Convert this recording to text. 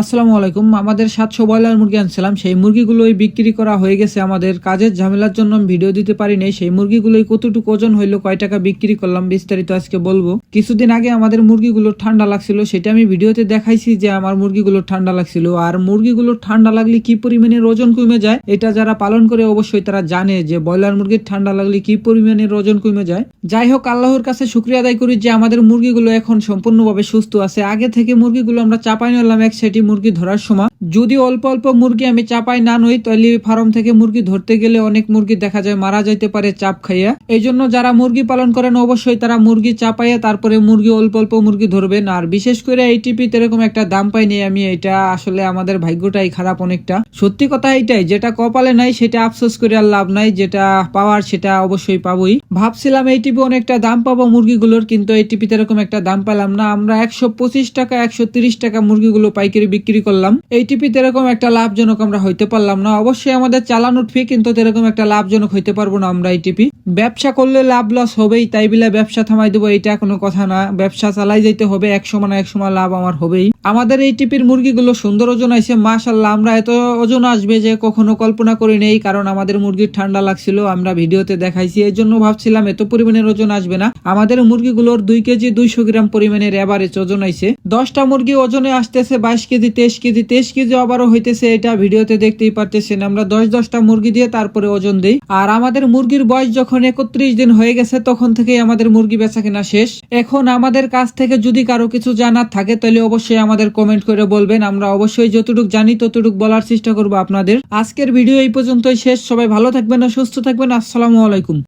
আসসালামু আলাইকুম। আমাদের সাতশো ব্রয়লার মুরগি আনছিলাম। সেই মুরগিগুলোই বিক্রি করা হয়ে গেছে। আমাদের কাজের ঝামেলার জন্য ভিডিও দিতে পারি নাই সেই মুরগিগুলোই কতটুকু ওজন হইল, কয় টাকা বিক্রি করলাম বিস্তারিত আজকে বলব। কিছুদিন আগে আমাদের মুরগিগুলো ঠান্ডা লাগছিল। সেটা আমি ভিডিওতে দেখাইছি যে আমার মুরগিগুলো ঠান্ডা লাগছিল। আর মুরগিগুলো ঠান্ডা লাগলে কি পরিমাণের ওজন কমে যায়, এটা যারা পালন করে অবশ্যই তারা জানে যে ব্রয়লার মুরগির ঠান্ডা লাগলে কি পরিমাণের ওজন কমে যায়। যাই হোক, আল্লাহর কাছে শুক্রিয়া আদায় করি যে আমাদের মুরগিগুলো এখন সম্পূর্ণভাবে সুস্থ আছে। আগে থেকে মুরগিগুলো আমরা চাপাই নিলাম এক সাইডে মুরগি ধরার সময়। যদি অল্প অল্প মুরগি আমি চাপাই না নই, তাহলে ফার্ম থেকে মুরগি ধরতে গেলে অনেক মুরগি দেখা যায় মারা যাইতে পারে চাপ খাইয়া। এই জন্য যারা মুরগি পালন করেন, অবশ্যই তারা মুরগি চাপাইয়া তারপরে মুরগি অল্প অল্প মুরগি ধরবেন। আর বিশেষ করে এই টিপিতে এরকম একটা দাম পাইনি আমি, এটা আসলে আমাদের ভাগ্যটাই খারাপ অনেকটা। সত্যি কথা এইটাই, যেটা কপালে নাই সেটা আফসোস করে আর লাভ নাই, যেটা পাওয়ার সেটা অবশ্যই পাবোই। ভাবছিলাম এই টিপি অনেকটা দাম পাবো মুরগিগুলোর, কিন্তু এই টিপিতে এরকম একটা দাম পেলাম না। আমরা একশো পঁচিশ টাকা, একশো টাকা মুরগিগুলো পাইকারি বিক্রি করলাম। এই টিপিতে এরকম একটা লাভজনক আমরা হইতে পারলাম না। অবশ্যই আমাদের চালানোর ফি কিন্তু এরকম একটা লাভজনক হইতে পারব না আমরা এই টিপি ব্যবসা করলে লাভ লস হবেই, তাই বিলে ব্যবসা থামাই দেবো, এটা কোনো কথা না। ব্যবসা চালাই যাইতে হবে, এক সময় না এক সময় লাভ আমার হবেই। আমাদের এই টিপির মুরগিগুলো সুন্দর ওজন আইছে মাশাল্লাহ আমরা এত ওজন আসবে যে কখনো কল্পনা করি নেই, কারণ আমাদের মুরগির ঠান্ডা লাগছিল, আমরা ভিডিওতে দেখাইছি এই জন্য ভাবছিলাম এত পরিমাণের ওজন আসবে না। আমাদের মুরগিগুলোর দুই কেজি দুইশো গ্রাম পরিমাণের এভারেজ ওজন আইছে। দশটা মুরগি ওজনে আসতেছে বাইশ কেজি তেইশ কেজি তেইশ কেজি আবারও হইতেছে, এটা ভিডিওতে দেখতেই পারতেছেন। আমরা দশ দশটা মুরগি দিয়ে তারপরে ওজন দিই। আর আমাদের মুরগির বয়স যখন একত্রিশ দিন হয়ে গেছে, তখন থেকেই আমাদের মুরগি বেচা কেনা শেষ। এখন আমাদের কাছ থেকে যদি কারও কিছু জানার থাকে, তাহলে অবশ্যই আমাদের কমেন্ট করে বলবেন। আমরা অবশ্যই যতটুকু জানি, ততটুক বলার চেষ্টা করব আপনাদের। আজকের ভিডিও এই পর্যন্তই শেষ। সবাই ভালো থাকবেন, সুস্থ থাকবেন। আসসালামু আলাইকুম।